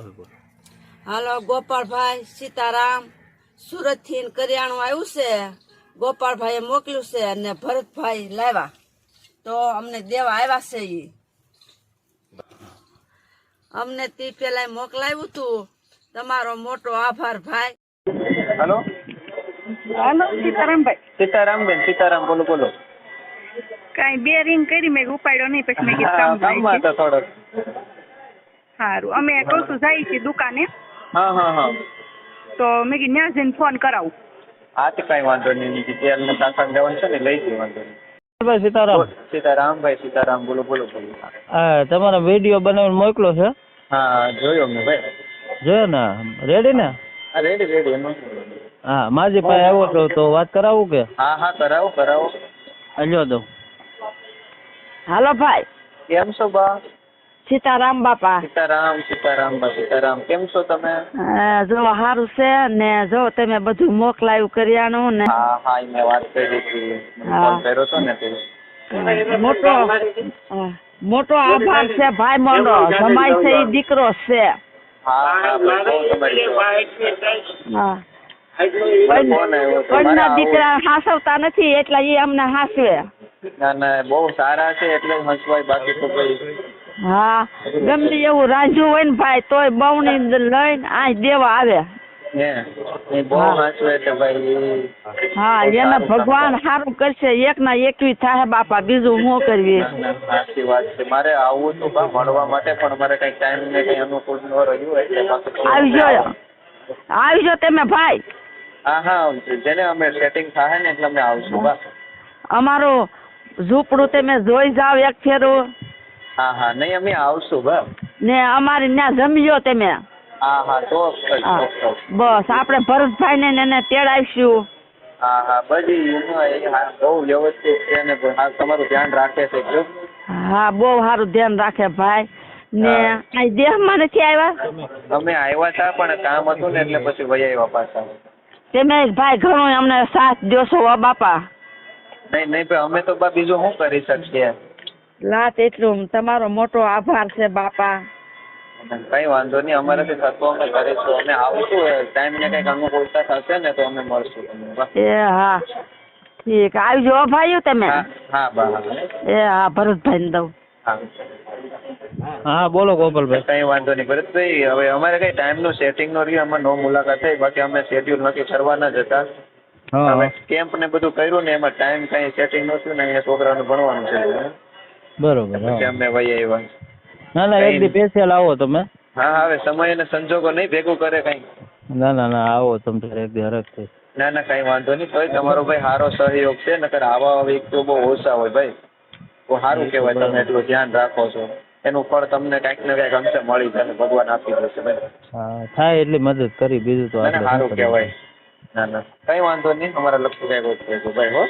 હવે બોલો હાલો ગોપાળભાઈ સીતારામ સુરતથી કરિયાણું આવ્યું છે. ગોપાળભાઈએ મોકલ્યું છે અને ભરતભાઈ લાવ્યા. તો અમને દેવા આવ્યા છે એ અમને તે પેલા મોકલાવ્યું તું તમારો મોટો આભાર ભાઈ. હલો? હાલો સીતારામભાઈ. સીતારામબેન સીતારામ બોલો બોલો. કઈ બે રિંગ કરી મેં ઉપાડ્યો નહીં પછી મેં કીધું કામ હતા થોડોક. સારું. અમે કહું છું જાય છે દુકાને. હા હા હા. તો મેં કીધું ત્યાં જઈને ફોન કરાવું. હા તો કાંઈ વાંધો નહીં. બીજી તેલનું સાસણ જવાનું છે ને લઈ જઈ વાંધો નહીં ભાઈ સીતારામ. સીતારામભાઈ સીતારામ બોલો બોલો બોલો. હા તમારો વીડિયો બનાવીને મોકલો છે. હા જોયો મેં ભાઈ. જોયો ને? રેડી ને? હા રેડી રેડી એમાં. હા માજી પાસે આવ્યો છો તો વાત કરાવું કે? હા હા કરાવો કરાવો. અલ્યો દઉં. હાલો ભાઈ. કેમ છો બા? સીતારામ બાપા. સીતારામ સીતારામ સીતારામ. કેમ છો તમે? જો સારું છે ને જો તમે બધું મોકલાયું કર્યાનું ને. હા હા મેં વાત કરી હતી. ફોન કર્યો હતો ને તે? મોટો મોટો આભાર છે ભાઈ મોટો સમાય છે ઈ દીકરો છે. મારે દીકરા હાસવતા નથી એટલે એ અમને હાસવે. ના ના બહુ સારા છે એટલે હસવાય બાકી તો ભાઈ હા ગમે એવું રાંધ્યું હોય ને ભાઈ તોય બવણી લઈને આ દેવા આવે. હે બહુ બહુ એને ભગવાન સારું કરશે એક ના એકવી થાય બાપા બીજું હું કરવી કરે. ના, ના, સાચી વાત છે. મારે આવવું તો બા મળવા માટે પણ મારે કઈ ટાઈમ ને કઈ અનુકૂળ ન રહ્યું એટલે આવજો આવજો તમે ભાઈ. હા હા જેને અમે સેટિંગ થાય ને એટલે અમે આવશું બા. અમારું ઝૂંપડું તમે જોઈ જાવ એક ફેરું. હા હા. નહીં અમે આવશું બરાબર ને અમારે ત્યાં જમજો તમે. હા હા ચોક્કસ ચોક્કસ. બસ આપણે ભરતભાઈ ને એને તેડાવીશું. હા હા બધી એમાં બહુ વ્યવસ્થિત છે ને તમારું ધ્યાન રાખે છે હા બહુ સારું ધ્યાન રાખે ભાઈ. ને. આ દેહમાં નથી આવ્યા? અમે આવ્યા હતા પણ કામ હતું ને એટલે પછી વહી આવ્યા પાછા. તમે ભાઈ ઘણો અમને સાથ દ્યોશો હો બાપા. નહીં નહીં ભાઈ અમે તો બા બીજું શું કરી શકીએ? લાત એટલું તમારો મોટો આભાર છે બાપા. કઈ વાંધો નહીં અમારાથી થતું અમે કરીશું અમે આવશું ટાઈમ ને કંઈક અનુકૂળતા થશે ને તો અમે મળશું તમને એ હા ઠીક. આવજો ભાઈઓ તમે. હા હા બા એ હા ભરતભાઈ ને દઉં. હા. હા બોલો ગોપાલભાઈ. કઈ વાંધો નહીં ભરતભાઈ હવે અમારે કઈ ટાઈમનું સેટિંગ નો રહ્યું અમારે નો મુલાકાત થઈ. બાકી અમે શેડ્યુલ નક્કી કરવાના જ હતા હવે કેમ્પ ને બધું કર્યું ને એમાં ટાઈમ કઈ સેટિંગ નહોતું ને અહીંયા છોકરાનું ભણવાનું છે બરોબર પછી અમે વહી આવ્યા ના ના એક દી સ્પેશિયલ આવો તમે. હા હવે સમય અને સંજોગો નહીં ભેગું કરે કઈ. ના ના ના આવો તમે એક દી હરખથી ના ના કઈ વાંધો નહીં તોય તમારો ભાઈ સારો સહયોગ છે નકર આવા તો બહુ ઓછા હોય ભાઈ. તો સારું કહેવાય તમે એટલું ધ્યાન રાખો છો. એનું ફળ તમને કંઈક ને કંઈક અંશે મળી જશે ભગવાન આપી દેશે ભાઈ થાય એટલી મદદ કરી બીજું તો સારું કહેવાય. ના ના કઈ વાંધો નહીં અમારા લગતું કઈ ભાઈ હો.